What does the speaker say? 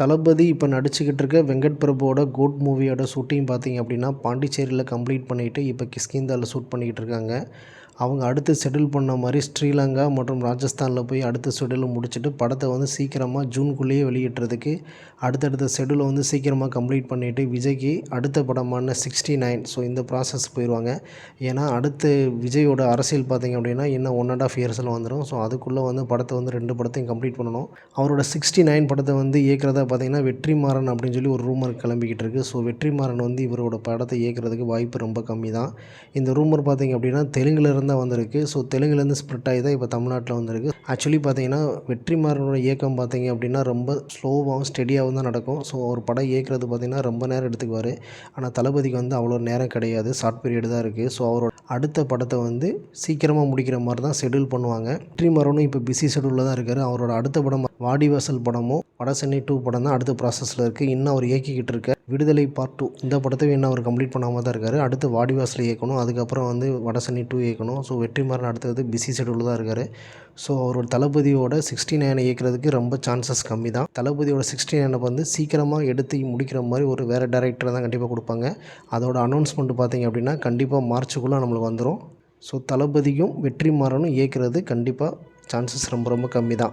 தளபதி இப்போ நடிச்சுக்கிட்டு இருக்க வெங்கட் பிரபுவோட கோட் மூவியோட ஷூட்டிங் பார்த்தீங்க அப்படின்னா பாண்டிச்சேரியில் கம்ப்ளீட் பண்ணிவிட்டு இப்போ கிஷ்கிந்தாவில் ஷூட் பண்ணிக்கிட்டு இருக்காங்க. அவங்க அடுத்து செட்டில் பண்ண மாதிரி ஸ்ரீலங்கா மற்றும் ராஜஸ்தானில் போய் அடுத்த ஷெடியூலை முடிச்சுட்டு படத்தை வந்து சீக்கிரமாக ஜூன்குள்ளேயே வெளியிட்டுறதுக்கு அடுத்தடுத்த ஷெடியூலை வந்து சீக்கிரமாக கம்ப்ளீட் பண்ணிவிட்டு விஜய்க்கு அடுத்த படமான சிக்ஸ்டி நைன் ஸோ இந்த ப்ராசஸ் போயிடுவாங்க ஏன்னா அடுத்து விஜயோட அரசியல் பார்த்தீங்க அப்படின்னா இன்னும் ஒன் அண்ட் ஆஃப் இயர்ஸில் வந்துடும் ஸோ அதுக்குள்ளே வந்து படத்தை வந்து ரெண்டு படத்தையும் கம்ப்ளீட் பண்ணணும். அவரோட சிக்ஸ்டி நைன் படத்தை வந்து இயக்கிறதா பார்த்தீங்கன்னா வெற்றிமாறன் அப்படின்னு சொல்லி ஒரு ரூமர் கிளம்பிக்கிட்டு இருக்குது ஸோ வெற்றிமாறன் வந்து இவரோட படத்தை இயக்கிறதுக்கு வாய்ப்பு ரொம்ப கம்மி தான் இந்த ரூமர் பார்த்திங்க அப்படின்னா தெலுங்கில் இருந்து தான் வந்திருக்கு. ஸோ தெலுங்குலேருந்து ஸ்ப்ரிட் ஆகி தான் இப்போ தமிழ்நாட்டில் வந்திருக்கு. ஆக்சுவலி பார்த்தீங்கன்னா வெற்றிமாறனோட இயக்கம் பார்த்தீங்க அப்படின்னா ரொம்ப ஸ்லோவாகவும் ஸ்டெடியாகவும் தான் நடக்கும். ஸோ ஒரு படம் இயக்கிறது பார்த்தீங்கன்னா ரொம்ப நேரம் எடுத்துக்குவார். ஆனால் தளபதிக்கு வந்து அவ்வளோ நேரம் கிடையாது. ஷார்ட் பீரியட் தான் இருக்குது ஸோ அவரோட அடுத்த படத்தை வந்து சீக்கிரமாக முடிக்கிற மாதிரி தான் ஷெடியூல் பண்ணுவாங்க. வெற்றிமாறனும் இப்போ பிஸி ஷெடியூலில் தான் இருக்கார். அவரோட அடுத்த படம் வாடிவாசல் படமும் வட சென்னை டூ படம் தான் அடுத்த ப்ராசஸில் இருக்குது இன்னும் அவர் இயக்கிக்கிட்டு இருக்க விடுதலை பார்ட் டூ இந்த படத்தையும் இன்னும் அவர் கம்ப்ளீட் பண்ணாமல் தான் இருக்கார். அடுத்து வாடிவாசல் இயக்கணும். அதுக்கப்புறம் வந்து வடசனி டூ இயக்கணும். ஸோ வெற்றிமாறன் அடுத்தது பிஸி ஷெடியூலில் தான் இருக்கார். ஸோ அவரோட தளபதியோட சிக்ஸ்டி நைனை இயக்கிறதுக்கு ரொம்ப சான்சஸ் கம்மி தான். தளபதியோட சிக்ஸ்டி நைனை வந்து சீக்கிரமாக எடுத்து முடிக்கிற மாதிரி ஒரு வேறு டேரக்டர் தான் கண்டிப்பாக கொடுப்பாங்க. அதோட அனௌன்ஸ்மெண்ட் பார்த்தீங்க அப்படின்னா கண்டிப்பாக மார்ச்சுக்குள்ளே நம்மளுக்கு வந்துடும் ஸோ தளபதியும் வெற்றிமாறனும் இயக்கிறது கண்டிப்பாக சான்சஸ் ரொம்ப ரொம்ப கம்மி தான்.